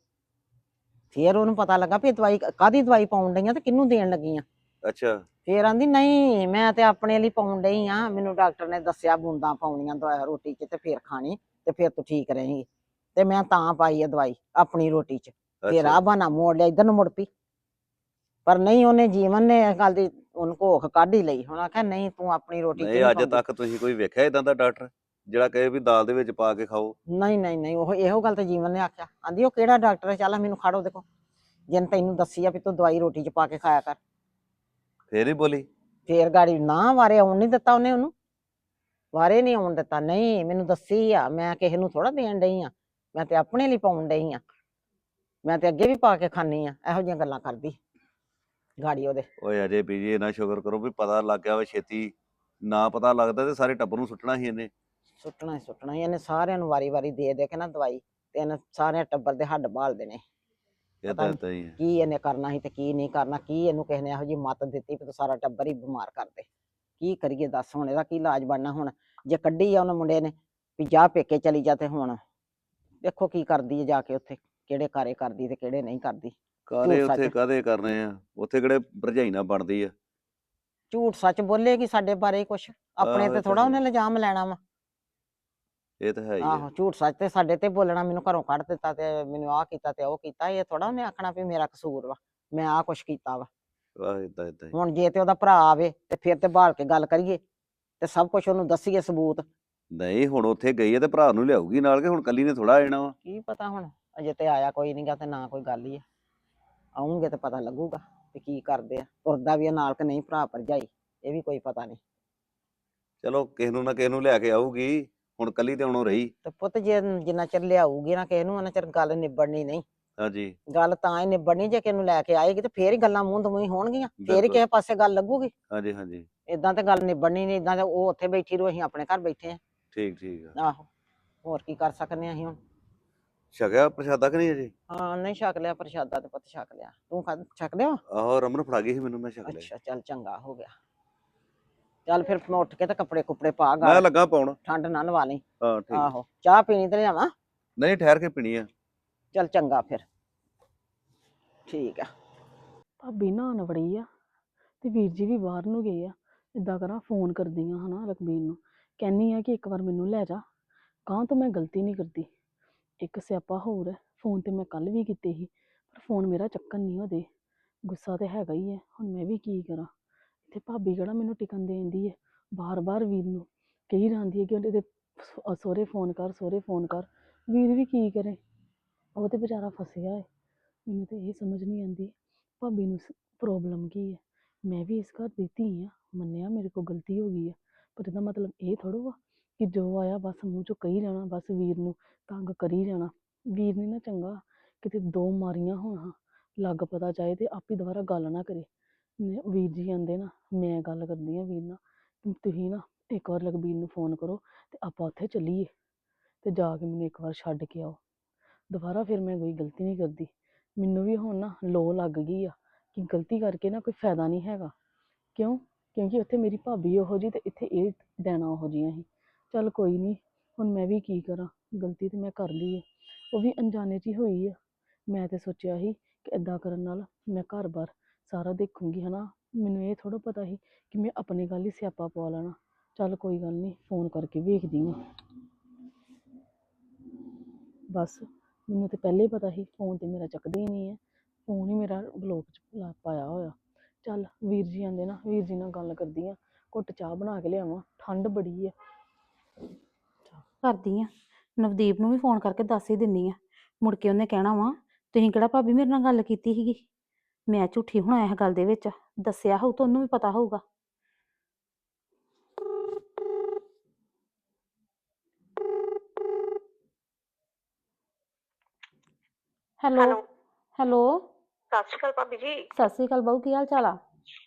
ਫੇਰ ਉਹਨੂੰ ਪਤਾ ਲੱਗਾ ਵੀ ਇਹ ਦਵਾਈ ਕਾਦੀ ਦਵਾਈ ਪਾਉਣ ਡਈਆਂ ਤੇ ਕਿਹਨੂੰ ਦੇਣ ਲੱਗੀਆਂ। ਅੱਛਾ। ਫੇਰ ਆਂਦੀ ਨਹੀਂ ਮੈਂ ਤੇ ਆਪਣੇ ਲਈ ਪਾਉਣ ਡਈ ਆ। ਮੈਨੂੰ ਡਾਕਟਰ ਨੇ ਦੱਸਿਆ ਬੂੰਦਾਂ ਪਾਉਣੀਆਂ ਦਵਾ ਰੋਟੀ 'ਚ ਤੇ ਫੇਰ ਖਾਣੀ ਤੇ ਫੇਰ ਤੂੰ ਠੀਕ ਰਹੇਂਗੀ। ਤੇ ਮੈਂ ਤਾਂ ਪਾਈ ਆ ਦਵਾਈ ਆਪਣੀ ਰੋਟੀ 'ਚ। ਫੇਰ ਆ ਬਹਾਨਾ ਮੋੜ ਲਿਆ ਇਧਰ ਨੂੰ ਮੁੜ ਪਈ। ਪਰ ਨਹੀਂ ਉਹਨੇ ਜੀਵਨ ਨੇ ਇਹ ਗੱਲ ਦੀ ਉਹਨੂੰ ਘੋਖ ਕੱਢ ਹੀ ਲਈ। ਹੁਣ ਆਖਿਆ ਨਹੀਂ ਤੂੰ ਆਪਣੀ ਰੋਟੀ ਨਹੀਂ ਅੱਜ। ਤੱਕ ਤੁਸੀਂ ਕੋਈ ਵੇਖਿਆ ਇਦਾਂ ਦਾ ਡਾਕਟਰ? ਜਿਹੜਾ ਕਹੇ ਵੀ ਦਾਲ ਦੇ ਵਿੱਚ ਪਾ ਕੇ ਖਾਓ। ਨਹੀਂ ਨਹੀਂ ਨਹੀਂ ਉਹ ਇਹੋ ਗੱਲ ਤੇ ਜੀਵਨ ਨੇ ਆਖਿਆ। ਆਂਦੀ ਉਹ ਕਿਹੜਾ ਡਾਕਟਰ ਹੈ? ਚੱਲ ਮੈਨੂੰ ਖੜੋ ਦੇਖੋ ਜਿਨ ਤੈਨੂੰ ਦੱਸੀ ਆ ਵੀ ਤੂੰ ਦਵਾਈ ਰੋਟੀ 'ਚ ਪਾ ਕੇ ਖਾਇਆ ਕਰ। ਫੇਰ ਹੀ ਬੋਲੀ। ਫੇਰ ਗਾੜੀ ਨਾ ਵਾਰੇ ਆਉਣ ਨਹੀਂ ਦਿੱਤਾ ਉਹਨੇ ਉਹਨੂੰ। ਵਾਰੇ ਨਹੀਂ ਆਉਣ ਦਿੱਤਾ। ਨਹੀਂ ਮੈਨੂੰ ਦੱਸੀ ਆ ਮੈਂ ਕਿਸੇ ਨੂੰ ਥੋੜਾ ਦੇਣ ਡਈ ਆ। ਮੈਂ ਤੇ ਆਪਣੇ ਲਈ ਪਾਉਣ ਡਈ ਆ। ਮੈਂ ਤੇ ਅੱਗੇ ਵੀ ਪਾ ਕੇ ਖਾਣੀ ਆ ਇਹੋ ਜਿਹੀਆਂ ਗੱਲਾਂ ਕਰਦੀ। ਗਾੜੀ ਉਹਦੇ। ਓਏ ਅਜੇ ਬੀਜੀ ਇਹਨਾਂ ਸ਼ੁਕਰ ਕਰੋ ਵੀ ਪਤਾ ਲੱਗ ਗਿਆ ਵਾ ਛੇਤੀ ਨਾ ਪਤਾ ਲੱਗਦਾ ਤੇ ਸਾਰੇ ਟੱਬਰ ਨੂੰ ਸੁੱਟਣਾ ਸੀ ਇਹਨੇ। ਸੁੱਟਣਾ ਹੀ ਸੁੱਟਣਾ ਹੀ ਇਹਨੇ ਸਾਰਿਆਂ ਨੂੰ ਵਾਰੀ ਵਾਰੀ ਦੇ ਦੇ ਕੇ ਨਾ ਦਵਾਈ ਤੇ ਇਹਨੇ ਸਾਰਿਆਂ ਟੱਬਰ ਦੇ ਹੱਡ ਬਾਲ ਦੇਣੇ ਇਦਾਂ ਨੀ। ਹੀ ਆ। ਕੀ ਇਹਨੇ ਕਰਨਾ ਸੀ ਤੇ ਕੀ ਨਹੀਂ ਕਰਨਾ ਕੀ ਇਹਨੂੰ ਕਿਸੇ ਨੇ ਇਹੋ ਜਿਹੀ ਮੱਤ ਦਿੱਤੀ ਵੀ ਤੂੰ ਸਾਰਾ ਟੱਬਰ ਹੀ ਬਿਮਾਰ ਕਰ ਦੇ ਕੀ ਕਰੀਏ ਦੱਸ ਹੁਣ ਇਹਦਾ ਕੀ ਇਲਾਜ ਬਣਨਾ ਹੁਣ ਜੇ ਕੱਢੀ ਆ ਉਹਨੇ ਮੁੰਡੇ ਨੇ ਵੀ ਜਾ ਪੇਕੇ ਚਲੀ ਜਾ ਤੇ ਹੁਣ ਦੇਖੋ ਕੀ ਕਰਦੀ ਹੈ ਜਾ ਕੇ ਉੱਥੇ ਕਿਹੜੇ ਕਾਰੇ ਕਰਦੀ ਤੇ ਕਿਹੜੇ ਨਹੀਂ ਕਰਦੀ ਕਾਹਦੇ ਝੂਠ ਉੱਥੇ ਸੱਚ। ਕਾਹਦੇ ਕਰਨੇ ਆ ਉੱਥੇ ਕਿਹੜੇ ਭਰਜਾਈ ਨਾਲ ਬਣਦੀ ਆ ਝੂਠ ਸੱਚ ਬੋਲੇਗੀ ਸਾਡੇ ਬਾਰੇ ਕੁਛ ਆਪਣੇ ਆਹੋ, ਤੇ ਇਹ ਤਾਂ ਥੋੜਾ ਹੈ। ਉਹਨੇ ਇਲਜ਼ਾਮ ਲੈਣਾ ਵਾ ਇਹ ਤਾਂ ਹੈ ਹੀ ਆਹੋ ਝੂਠ ਸੱਚ ਤੇ ਸਾਡੇ ਤੇ ਬੋਲਣਾ ਮੈਨੂੰ ਘਰੋਂ ਕੱਢ ਦਿੱਤਾ ਤੇ ਮੈਨੂੰ ਆਹ ਕੀਤਾ ਤੇ ਉਹ ਕੀਤਾ ਇਹ ਥੋੜਾ ਉਹਨੇ ਆਖਣਾ ਵੀ ਮੇਰਾ ਕਸੂਰ ਵਾ ਮੈਂ ਆਹ ਕੁਛ ਕੀਤਾ ਵਾ। ਆਹ ਇਦਾਂ ਇਦਾਂ ਹੀ। ਹੁਣ ਜੇ ਤੇ ਉਹਦਾ ਭਰਾ ਆਵੇ ਤੇ ਫਿਰ ਤੇ ਬਾਲ ਕੇ ਗੱਲ ਕਰੀਏ ਤੇ ਸਭ ਕੁਝ ਉਹਨੂੰ ਦੱਸੀਏ ਸਬੂਤ। ਨਹੀਂ ਹੁਣ ਉੱਥੇ ਗਈ ਹੈ ਤੇ ਭਰਾ ਨੂੰ ਲਿਆਊਗੀ ਨਾਲ ਕਿ ਹੁਣ ਕੱਲੀ ਨੇ ਥੋੜਾ ਆ ਜਾਣਾ ਵਾ? ਕੀ ਪਤਾ ਹੁਣ ਅਜੇ ਤੇ ਆਇਆ ਕੋਈ ਨਹੀਂਗਾ ਤੇ ਨਾ ਕੋਈ ਗੱਲ ਹੀ ਆ ਆਉਂਗੇ ਤੇ ਪਤਾ ਲੱਗੂਗਾ ਤੇ ਕੀ ਕਰਦੇ ਆ ਤੁਰਦਾ ਵੀ ਆ ਨਾਲ ਕਿ ਨਹੀਂ ਭਰਾ ਭਰਜਾਈ ਇਹ ਵੀ ਕੋਈ ਪਤਾ ਨਹੀਂ। ਚਲੋ ਕਿਸੇ ਨੂੰ ਨਾ ਕਿਸੇ ਨੂੰ ਲਿਆ ਕੇ ਆਊਗੀ। ਹੁਣ ਕੱਲੀ ਤੇ ਆਉਣੋਂ ਰਹੀ। ਤੇ ਪੁੱਤ ਜੇ ਜਿੰਨਾ ਚਿਰ ਲਿਆਊਗੀ ਨਾ ਕਿਸੇ ਨੂੰ ਉਹਨਾਂ ਚਿਰ ਗੱਲ ਨਿਬੜਨੀ ਨਹੀਂ। ਹਾਂਜੀ। ਗੱਲ ਤਾਂ ਹੀ ਨਿਬੜਨੀ ਜੇ ਕਿਸੇ ਨੂੰ ਲੈ ਕੇ ਆਏਗੀ ਤੇ ਫੇਰ ਹੀ ਗੱਲਾਂ ਮੂੰਹ ਦਮੂਹੀ ਹੋਣਗੀਆਂ। ਫੇਰ ਹੀ ਬਿਲਕੁਲ। ਕਿਸੇ ਪਾਸੇ ਗੱਲ ਲੱਗੂਗੀ। ਹਾਂਜੀ ਹਾਂਜੀ। ਇਦਾਂ ਤੇ ਗੱਲ ਨਿਬੜਨੀ ਨਹੀਂ ਇਦਾਂ ਤੇ ਉਹ ਉੱਥੇ ਬੈਠੀ ਰਹੂ ਅਸੀਂ ਆਪਣੇ ਘਰ ਬੈਠੇ ਠੀਕ ਠੀਕ ਆ। ਆ ਆਹੋ ਹੋਰ ਕੀ ਕਰ ਸਕਨੇ ਆ ਅਸੀਂ ਹੁਣ? ਛਕਿਆ ਪ੍ਰਸ਼ਾਦਾ ਕਿ ਨਹੀਂ ਅਜੇ? ਹਾਂ ਨਹੀਂ ਛਕ ਲਿਆ ਪ੍ਰਸ਼ਾਦਾ ਤੇ ਪੁੱਤ ਛਕ ਲਿਆ। ਤੂੰ ਖਾ ਛਕ ਲਿਆ? ਆਹੋ ਰਮਨ ਫੜਾ ਗਈ ਸੀ ਮੈਨੂੰ ਮੈਂ ਛਕ ਲਿਆ। ਅੱਛਾ ਚੱਲ ਚੰਗਾ ਹੋ ਗਿਆ। ਚੱਲ ਫਿਰ ਮੈਂ ਉੱਠ ਕੇ ਤੇ ਕੱਪੜੇ ਕੁਪੜੇ ਪਾ ਮੈਂ ਗਾ ਲੱਗਾ ਪਾਉਣ। ਠੰਡ ਨਾ ਲਵਾ ਲਈ। ਹਾਂ ਠੀਕ। ਆਹੋ। ਚਾਹ ਪੀਣੀ ਤੇ ਲਿਆਵਾਂ? ਨਹੀਂ ਠਹਿਰ ਕੇ ਪੀਣੀ ਆ। ਚੱਲ ਚੰਗਾ ਫਿਰ। ਠੀਕ ਆ। ਭਾਬੀ ਨਹਾਉਣ ਵੜੀ ਆ ਤੇ ਵੀਰ ਜੀ ਵੀ ਬਾਹਰ ਨੂੰ ਗਏ ਆ। ਇਦਾਂ ਕਰਾਂ ਫੋਨ ਕਰਦੀ ਆ ਹਨਾ ਰਕਬੀਰ ਨੂੰ। ਕਹਿੰਨੀ ਆ ਕਿ ਇੱਕ ਵਾਰ ਮੈਨੂੰ ਲੈ ਜਾ। ਕਾਂ ਤੋਂ ਮੈਂ ਗਲਤੀ ਨਹੀਂ ਕਰਦੀ। ਇੱਕ ਸਿਆਪਾ ਹੋਰ ਹੈ ਫੋਨ ਤੇ ਮੈਂ ਕੱਲ ਵੀ ਕੀਤੇ ਸੀ ਪਰ ਫੋਨ ਮੇਰਾ ਚੱਕਣ ਨਹੀਂ ਉਹਦੇ। ਗੁੱਸਾ ਤੇ ਹੈਗਾ ਹੀ ਹੈ ਹੁਣ ਮੈਂ ਵੀ ਕੀ ਕਰਾਂ। ਤੇ ਭਾਬੀ ਕਿਹੜਾ ਮੈਨੂੰ ਟਿਕਣ ਦੇਂਦੀ ਹੈ ਬਾਰ-ਬਾਰ ਵੀਰ ਨੂੰ ਕਹੀ ਜਾਂਦੀ ਹੈ ਕਿ ਉਹਦੇ ਸ- ਸਹੁਰੇ ਫੋਨ ਕਰ, ਸਹੁਰੇ ਫੋਨ ਕਰ। ਵੀਰ ਵੀ ਕੀ ਕਰੇ? ਉਹ ਤੇ ਵਿਚਾਰਾ ਫਸਿਆ ਹੈ ਮੈਨੂੰ ਤੇ ਇਹ ਸਮਝ ਨਹੀਂ ਆਉਂਦੀ ਭਾਬੀ ਨੂੰ ਪ੍ਰੋਬਲਮ ਕੀ ਹੈ ਮੈਂ ਵੀ ਇਸ ਘਰ ਦੀ ਧੀ ਆ। ਮੰਨਿਆ ਮੇਰੇ ਕੋਲ ਗਲਤੀ ਹੋ ਗਈ ਹੈ ਪਰ ਇਹਦਾ ਮਤਲਬ ਇਹ ਥੋੜੋ ਵਾ ਕਿ ਜੋ ਆਇਆ ਬਸ ਮੂੰਹ ਚੋਂ ਕਹੀ ਜਾਣਾ, ਬਸ ਵੀਰ ਨੂੰ ਤੰਗ ਕਰੀ ਜਾਣਾ। ਵੀਰ ਨਹੀਂ ਨਾ ਚੰਗਾ ਕਿਤੇ ਦੋ ਮਾਰੀਆਂ ਹੋਣਾ। ਲੱਗ ਪਤਾ ਚਾਹੇ ਤੇ ਆਪੀ ਦੁਬਾਰਾ ਗੱਲ ਨਾ ਕਰੇ। ਨੇ- ਵੀਰ ਜੀ ਆਂਦੇ ਨਾ, ਮੈਂ ਗੱਲ ਕਰਦੀ ਆ ਵੀਰ ਨਾਲ ਤੁਸੀਂ ਨਾ ਇੱਕ ਵਾਰ ਲਖਬੀਰ ਨੂੰ ਫੋਨ ਕਰੋ ਤੇ ਆਪਾਂ ਉੱਥੇ ਚੱਲੀਏ ਤੇ ਜਾ ਕੇ ਮੈਨੂੰ ਇੱਕ ਵਾਰ ਛੱਡ ਕੇ ਆਓ। ਦੁਬਾਰਾ ਫਿਰ ਮੈਂ ਕੋਈ ਗਲਤੀ ਨਹੀਂ ਕਰਦੀ। ਮੈਨੂੰ ਵੀ ਹੁਣ ਨਾ ਲੋ ਲੱਗ ਗਈ ਆ ਕਿ ਗਲਤੀ ਕਰਕੇ ਨਾ ਕੋਈ ਫਾਇਦਾ ਨਹੀਂ ਹੈਗਾ। ਕਿਉਂ? ਕਿਉਂਕਿ ਉੱਥੇ ਮੇਰੀ ਭਾਬੀ ਉਹੋ ਜੀ ਤੇ ਇੱਥੇ ਇਹ ਦੇਣਾ ਉਹੋ ਜਿਹੀਆਂ ਸੀ। ਚੱਲ ਕੋਈ ਨਹੀਂ, ਹੁਣ ਮੈਂ ਵੀ ਕੀ ਕਰਾਂ? ਗਲਤੀ ਤੇ ਮੈਂ ਕਰ ਲਈ ਹੈ ਉਹ ਵੀ ਅਣਜਾਣੇ 'ਚ ਹੀ ਹੋਈ ਆ। ਮੈਂ ਤੇ ਸੋਚਿਆ ਸੀ ਕਿ ਇਦਾਂ ਕਰਨ ਨਾਲ ਮੈਂ ਘਰ-ਬਾਰ ਸਾਰਾ ਦੇਖੂੰਗੀ, ਹਨਾ। ਮੈਨੂੰ ਇਹ ਥੋੜਾ ਪਤਾ ਸੀ ਕਿ ਮੈਂ ਆਪਣੇ ਗੱਲ ਹੀ ਸਿਆਪਾ ਪਾ ਲੈਣਾ। ਚੱਲ ਕੋਈ ਗੱਲ ਨਹੀਂ, ਫੋਨ ਕਰਕੇ ਵੇਖਦੀ ਹਾਂ। ਬਸ, ਮੈਨੂੰ ਤੇ ਪਹਿਲੇ ਹੀ ਪਤਾ ਸੀ, ਫੋਨ ਤੇ ਮੇਰਾ ਚੱਕਦਾ ਹੀ ਨਹੀਂ ਹੈ। ਫੋਨ ਹੀ ਮੇਰਾ ਬਲੌਕ 'ਚ ਲਾ- ਪਾਇਆ ਹੋਇਆ। ਚੱਲ, ਵੀਰ ਜੀ ਆਂਦੇ ਨਾ, ਵੀਰ ਜੀ ਨਾਲ ਗੱਲ ਕਰਦੀ ਆ ਘੁੱਟ ਚਾਹ ਬਣਾ ਕੇ ਲਿਆਵਾਂ, ਠੰਡ ਬੜੀ ਹੈ। ਕਰਦੀ ਆ ਨਵਦੀਪ ਨੂੰ ਵੀ ਫੋਨ ਕਰਕੇ ਦੱਸ ਹੀ ਦਿੰਨੀ ਆ ਮੁੜ ਕੇ ਉਹਨੇ ਕਹਿਣਾ ਵਾ, ਤੁਸੀਂ ਕਿਹੜਾ ਭਾਬੀ ਮੇਰੇ ਨਾਲ ਗੱਲ ਕੀਤੀ ਸੀਗੀ? ਮੈਂ ਝੂਠੀ ਹੋਣਾ ਇਹ ਗੱਲ ਦੇ ਵਿੱਚ ਦੱਸਿਆ ਹੋਊ ਤਾਂ ਉਹਨੂੰ ਵੀ ਪਤਾ ਹੋਊਗਾ। Hello hello. ਹੈਲੋ। ਸਤਿ ਸ਼੍ਰੀ ਅਕਾਲ ਭਾਬੀ ਜੀ। ਸਤਿ ਸ੍ਰੀ ਅਕਾਲ ਬਹੂ ਕੀ ਹਾਲ ਚਾਲ ਆ?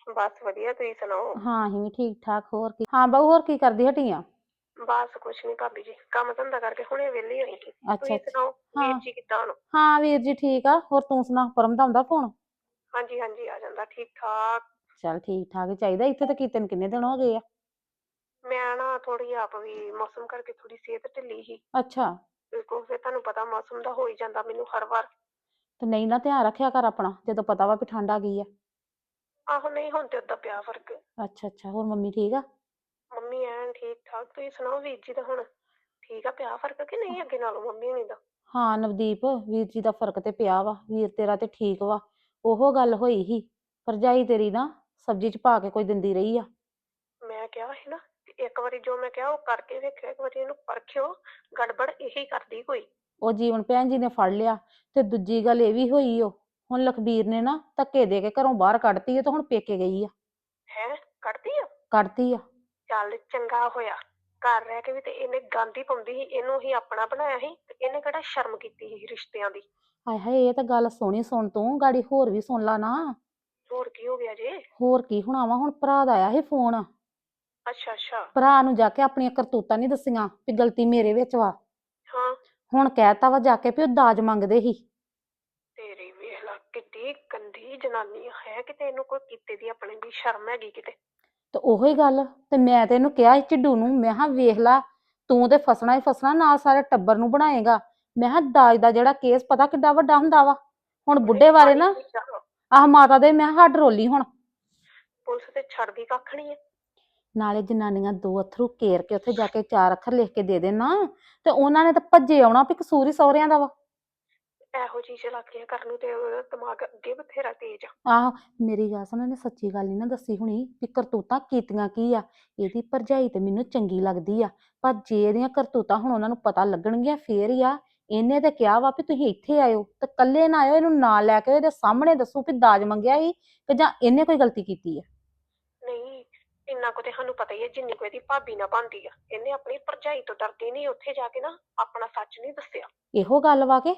ਬਸ ਵਧੀਆ ਤੁਸੀਂ ਸੁਣਾਓ? ਹਾਂ ਅਸੀਂ ਵੀ ਠੀਕ ਠਾਕ ਹੋਰ ਕੀ? ਹਾਂ ਬਹੂ ਹੋਰ ਕੀ ਕਰਦੀ ਹਟੀ ਆ? ਬਸ ਕੁਛ ਨਹੀਂ ਭਾਬੀ ਜੀ ਕੰਮ ਧੰਦਾ ਕਰਕੇ ਹੁਣੇ ਵਿਹਲੀ ਹੋਈ ਸੀ। ਅੱਛਾ ਤੁਸੀਂ ਅੱਛਾ ਸੁਣਾਓ ਵੀਰ ਹਾਂ। ਜੀ ਕਿੱਦਾਂ ਹਾਂ ਵੀਰ ਜੀ ਠੀਕ ਆ ਹੋਰ ਤੂੰ ਸੁਣਾ ਪਰਮ ਦਾ ਆਉਂਦਾ ਫੋਨ? ਹਾਂਜੀ ਹਾਂਜੀ ਆ ਜਾਂਦਾ ਠੀਕ ਠਾਕ। ਚੱਲ ਠੀਕ ਠਾਕ ਹੀ ਚਾਹੀਦਾ ਇੱਥੇ ਤਾਂ ਕੀਤੇ ਨੂੰ ਕਿੰਨੇ ਦਿਨ ਹੋ ਗਏ ਆ? ਮੈਂ ਨਾ ਥੋੜੀ ਆਪ ਵੀ ਮੌਸਮ ਕਰਕੇ ਥੋੜੀ ਸਿਹਤ ਢਿੱਲੀ ਸੀ। ਅੱਛਾ। ਬਿਲਕੁਲ ਫਿਰ ਤੁਹਾਨੂੰ ਪਤਾ ਮੌਸਮ ਦਾ ਹੋ ਹੀ ਜਾਂਦਾ ਮੈਨੂੰ ਹਰ ਵਾਰ। ਤੇ ਨਹੀਂ ਨਾ ਧਿਆਨ ਰੱਖਿਆ ਕਰ ਆਪਣਾ ਜਦੋਂ ਪਤਾ ਵਾ ਵੀ ਠੰਡ ਆ ਗਈ ਆ। ਆਹੋ ਨਹੀਂ ਹੁਣ ਤੇ ਓਦਾਂ ਪਿਆ ਫ਼ਰਕ। ਅੱਛਾ ਅੱਛਾ ਹੋਰ ਮੰਮੀ ਠੀਕ ਆ? ਮੰਮੀ ਐਨ ਠੀਕ ਠਾਕ ਤੁਸੀਂ ਸੁਣਾਓ ਵੀਰ ਜੀ ਦਾ ਹੁਣ ਠੀਕ ਆ ਪਿਆ ਫ਼ਰਕ ਕਿ ਨਹੀਂ ਅੱਗੇ ਨਾਲੋਂ ਮੰਮੀ ਹੋਣੀ ਦਾ? ਹਾਂ ਨਵਦੀਪ ਵੀਰ ਜੀ ਦਾ ਫ਼ਰਕ ਤੇ ਪਿਆ ਵਾ ਵੀਰ ਤੇਰਾ ਤੇ ਠੀਕ ਵਾ। ਉਹ ਗੱਲ ਹੋਈ ਸੀ ਭਰਜਾਈ ਤੇਰੀ ਨਾ ਸਬਜ਼ੀ ਚ ਪਾ ਕੇ ਕੋਈ ਦਿੰਦੀ ਰਹੀ ਆ। ਮੈਂ ਕਿਹਾ ਸੀ ਨਾ ਕਿ ਇੱਕ ਵਾਰੀ ਜੋ ਮੈਂ ਕਿਹਾ ਉਹ ਕਰਕੇ ਵੇਖਿਓ ਇੱਕ ਵਾਰੀ ਇਹਨੂੰ ਪਰਖਿਓ ਗੜਬੜ ਇਹੀ ਕਰਦੀ ਕੋਈ। ਉਹ ਜੀਵਨ ਭੈਣ ਜੀ ਨੇ ਫੜ ਲਿਆ ਤੇ ਦੂਜੀ ਗੱਲ ਇਹ ਵੀ ਹੋਈ ਓ ਹੁਣ ਲਖਬੀਰ ਨੇ ਨਾ ਧੱਕੇ ਦੇ ਕੇ ਘਰੋਂ ਬਾਹਰ ਕੱਢਤੀ ਓ ਤੇ ਹੁਣ ਪੇਕੇ ਗਈ ਆ। ਹੈ ਕੱਢਦੀ ਆ? ਕੱਢਤੀ ਆ। ਚੱਲ ਚੰਗਾ ਹੋਇਆ ਘਰ ਰਹਿ ਕੇ ਵੀ ਤੇ ਇਹਨੇ ਗਾਂਧੀ ਪਾਉਂਦੀ ਸੀ ਇਹਨੂੰ ਹੀ ਆਪਣਾ ਬਣਾਇਆ ਸੀ ਤੇ ਇਹਨੇ ਕਿਹੜਾ ਸ਼ਰਮ ਕੀਤੀ ਸੀ ਰਿਸ਼ਤਿਆਂ ਦੀ। ਹਾਏ ਹਾਏ ਇਹ ਤਾਂ ਗੱਲ ਸੋਹਣੀ ਸੁਣ ਤੂੰ ਗਾੜੀ ਹੋਰ ਵੀ ਸੁਣ ਲਾ ਨਾ। ਹੋਰ ਕੀ ਹੋ ਗਿਆ ਜੇ? ਹੋਰ ਕੀ ਹੋਣਾ ਵਾ ਹੁਣ ਭਰਾ ਦਾ ਆਇਆ ਸੀ ਫੋਨ। ਅੱਛਾ ਅੱਛਾ। ਭਰਾ ਨੂੰ ਜਾ ਕੇ ਆਪਣੀਆਂ ਕਰਤੂਤਾਂ ਨਹੀਂ ਦੱਸੀਆਂ ਵੀ ਗਲਤੀ ਮੇਰੇ ਵਿੱਚ ਵਾ। ਹਾਂ। ਹੁਣ ਕਹਿਤਾ ਵਾ ਜਾ ਕੇ ਵੀ ਉਹ ਦਾਜ ਮੰਗਦੇ ਸੀ। ਤੇਰੀ ਵੇਖ ਲਾ ਕਿੱਡੀ ਗੰਦੀ ਜਨਾਨੀ ਹੈ ਕਿਤੇ ਇਹਨੂੰ ਕੋਈ ਕੀਤੇ ਦੀ ਆਪਣੇ ਦੀ ਸ਼ਰਮ ਹੈਗੀ ਕਿਤੇ। ਤੇ ਉਹੀ ਗੱਲ ਤੇ ਮੈਂ ਤੇ ਇਹਨੂੰ ਕਿਹਾ ਸੀ ਝਿੱਡੂ ਨੂੰ ਮੈਂ ਕਿਹਾ ਵੇਖ ਲਾ ਤੂੰ ਤੇ ਫਸਣਾ ਹੀ ਫਸਣਾ ਨਾਲ ਸਾਰੇ ਟੱਬਰ ਨੂੰ ਬਣਾਏਗਾ। ਮੈਂ ਕਿਹਾ ਦਾਜ ਦਾ ਜਿਹੜਾ ਕੇਸ ਪਤਾ ਕਿੱਡਾ ਵੱਡਾ ਹੁੰਦਾ ਵਾ? ਹੁਣ ਬੁੱਢੇ ਬਾਰੇ ਨਾ ਆਹ ਮਾਤਾ ਦੇ ਮੈਂ ਕਿਹਾ ਹੱਡ ਰੋਲੀ ਹੁਣ। ਪੁਲਿਸ ਤੇ ਛੱਡਦੀ ਕੱਖ ਨਹੀਂ ਹੈ। ਨਾਲੇ ਜਨਾਨੀਆਂ ਦੋ ਅਥਰੂ ਕੇਰ ਕੇ ਉੱਥੇ ਜਾ ਕੇ ਚਾਰ ਅੱਖਰ ਲਿਖ ਕੇ ਦੇ ਦੇਣ ਤੇ ਉਹਨਾਂ ਨੇ ਤਾਂ ਭੱਜੇ ਆਉਣਾ ਵੀ ਕਸੂਰ ਹੀ ਸਹੁਰਿਆਂ ਦਾ ਵਾ। ਇਹੋ ਜਿਹੀ ਚਲਾਕੀਆਂ ਕਰਨ ਨੂੰ ਤੇ ਉਹਦਾ ਦਿਮਾਗ ਅੱਗੇ ਬਥੇਰਾ ਤੇਜ਼ ਆ। ਆਹੋ ਮੇਰੀ ਗੱਲ ਸੁਣ ਇਹਨੇ ਸੱਚੀ ਗੱਲ ਨਹੀਂ ਨਾ ਦੱਸੀ ਹੁਣੀ ਵੀ ਕਰਤੂਤਾਂ ਕੀਤੀਆਂ ਕੀ ਆ। ਇਹਦੀ ਭਰਜਾਈ ਤੇ ਮੈਨੂੰ ਚੰਗੀ ਲੱਗਦੀ ਆ ਪਰ ਜੇ ਇਹਦੀਆਂ ਕਰਤੂਤਾਂ ਹੁਣ ਉਹਨਾਂ ਨੂੰ ਪਤਾ ਲੱਗਣਗੀਆਂ ਫੇਰ ਹੀ ਆ ਇਹਨੇ ਤੇ ਕਿਹਾ ਵਾ ਵੀ ਤੁਸੀਂ ਇੱਥੇ ਆਇਓ ਤੇ ਕੱਲੇ ਨਾ ਆਇਓ ਇਹਨੂੰ ਨਾਲ ਲੈ ਕੇ ਇਹਦੇ ਸਾਹਮਣੇ ਦੱਸੋ ਵੀ ਦਾਜ ਮੰਗਿਆ ਸੀ ਕਿ ਜਾਂ ਇਹਨੇ ਕੋਈ ਗਲਤੀ ਕੀਤੀ ਆ? ਨਹੀਂ ਇੰਨਾ ਕੁ ਤੇ ਸਾਨੂੰ ਪਤਾ ਹੀ ਹੈ ਜਿੰਨੀ ਕੁ ਇਹਦੀ ਭਾਬੀ ਨਾ ਬਣਦੀ ਆ। ਇਹਨੇ ਆਪਣੀ ਭਰਜਾਈ ਤੋਂ ਡਰਦੀ ਨਹੀਂ ਉੱਥੇ ਜਾ ਕੇ ਨਾ ਆਪਣਾ ਸੱਚ ਨਹੀਂ ਦੱਸਿਆ। ਇਹੋ ਗੱਲ ਵਾ ਕੇ?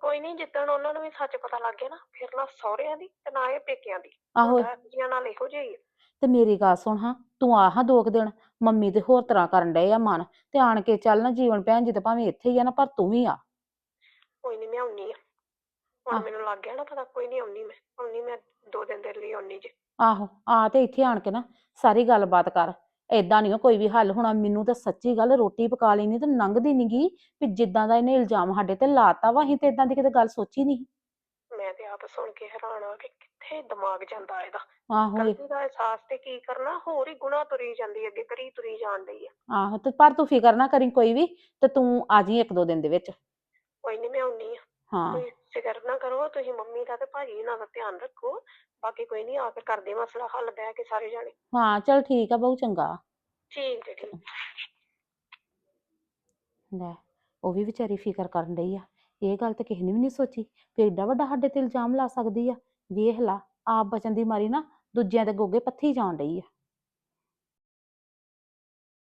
ਕੋਈ ਨਹੀਂ ਜਿੱਦਣ ਉਹਨਾਂ ਨੂੰ ਵੀ ਸੱਚ ਪਤਾ ਲੱਗ ਗਿਆ ਨਾ ਫਿਰ ਨਾ ਸਹੁਰਿਆਂ ਦੀ ਤੇ ਨਾ ਇਹ ਪੇਕਿਆਂ ਦੀ। ਆਹੋ। ਜੀਆਂ ਨਾਲ ਇਹੋ ਜਿਹਾ ਹੀ। ਤੇ ਮੇਰੀ ਗੱਲ ਸੁਣ ਹਾਂ ਤੂੰ ਆ ਹਾਂ ਦੋ ਕੁ ਦਿਨ ਮੰਮੀ ਤੇ ਹੋਰ ਤਰ੍ਹਾਂ ਕਰਨ ਡਏ ਆ ਮਨ ਤੇ ਆਣ ਕੇ ਚੱਲ ਨਾ ਜੀਵਨ ਭੈਣ ਜੀ ਤੇ ਭਾਵੇਂ ਇੱਥੇ ਹੀ ਆ ਨਾ ਪਰ ਤੂੰ ਵੀ ਆ। ਕੋਈ ਨਹੀਂ ਮੈਂ ਆਉਣੀ ਆ। ਹੁਣ ਆਹ। ਮੈਨੂੰ ਲੱਗ ਗਿਆ ਨਾ ਪਤਾ ਕੋਈ ਨਹੀਂ ਆਉਣੀ ਮੈਂ ਆਉਣੀ ਮੈਂ ਦੋ ਦਿਨ ਦੇ ਲਈ ਆਉਣੀ ਜੇ। ਆਹੋ ਆ ਤੇ ਇੱਥੇ ਆਣ ਕੇ ਨਾ ਸਾਰੀ ਗੱਲਬਾਤ ਕਰ ਏਦਾਂ ਨਹੀਂ ਕੋਈ ਵੀ ਹੱਲ ਹੋਣਾ ਮੈਨੂੰ ਤਾਂ ਸੱਚੀ ਗੱਲ ਰੋਟੀ ਪਕਾ ਲੈਣੀ ਤੇ ਲੰਘਦੀ ਨੀ ਗੀ ਵੀ ਜਿੱਦਾਂ ਦਾ ਇਹਨੇ ਇਲਜ਼ਾਮ ਸਾਡੇ ਤੇ ਲਾਤਾ ਵਾ ਅਸੀਂ ਤੇ ਏਦਾਂ ਦੀ ਕਿਤੇ ਗੱਲ ਸੋਚੀ ਨਹੀਂ ਮੈਂ ਤੇ ਆਪ ਸੁਣ ਕੇ ਹੈਰਾਨ ਆ ਕਿ ਕਿੱਥੇ ਦਿਮਾਗ ਜਾਂਦਾ ਇਹਦਾ। ਆਹੋ ਇਹ- ਗਲਤੀ ਦਾ ਅਹਿਸਾਸ ਤੇ ਕੀ ਕਰਨਾ? ਹੋਰ ਹੀ ਗੁਨਾਹ ਤੁਰੀ ਜਾਂਦੀ ਅੱਗੇ ਕਰੀ ਤੁਰੀ ਜਾਣ ਡਈ ਆ ਆਹੋ ਤੇ ਪਰ ਤੂੰ ਫਿਕਰ ਨਾ ਕਰੀ ਕੋਈ ਵੀ ਤੇ ਤੂੰ ਆ ਜੀ ਇੱਕ ਦੋ ਦਿਨ ਦੇ ਵਿੱਚ। ਕੋਈ ਨਹੀਂ ਮੈਂ ਆਉਣੀ ਆ। ਹਾਂ। ਕੋਈ ਫਿਕਰ ਨਾ ਕਰੋ ਤੁਸੀਂ ਮੰਮੀ ਦਾ ਤੇ ਭਾਜੀ ਇਹਨਾਂ ਦਾ ਧਿਆਨ ਰੱਖੋ। ਬਾਕੀ ਕੋਈ ਨਹੀਂ ਆ ਕੇ ਕਰਦੇ ਮਸਲਾ ਹੱਲ ਬਹਿ ਕੇ ਸਾਰੇ ਜਾਣੇ। ਹਾਂ ਚਲ ਠੀਕ ਆ ਬਹੁ ਚੰਗਾ। ਠੀਕ ਹੈ ਠੀਕ। ਲੈ ਉਹ ਵੀ ਵਿਚਾਰੀ ਫਿਕਰ ਕਰਨ ਡਈ ਆ। ਇਹ ਗੱਲ ਤੇ ਕਿਸੇ ਨੇ ਵੀ ਨਹੀਂ ਸੋਚੀ ਵੀ ਏਡਾ ਵੱਡਾ ਸਾਡੇ ਤੇ ਇਲਜ਼ਾਮ ਲਾ ਸਕਦੀ ਆ। ਵੇਖ ਲਾ ਆਪ ਬਚਨ ਦੀ ਮਾਰੀ ਨਾ ਦੂਜਿਆਂ ਦੇ ਗੋਗੇ ਪੱਥੀ ਜਾਣ ਡਈ ਆ।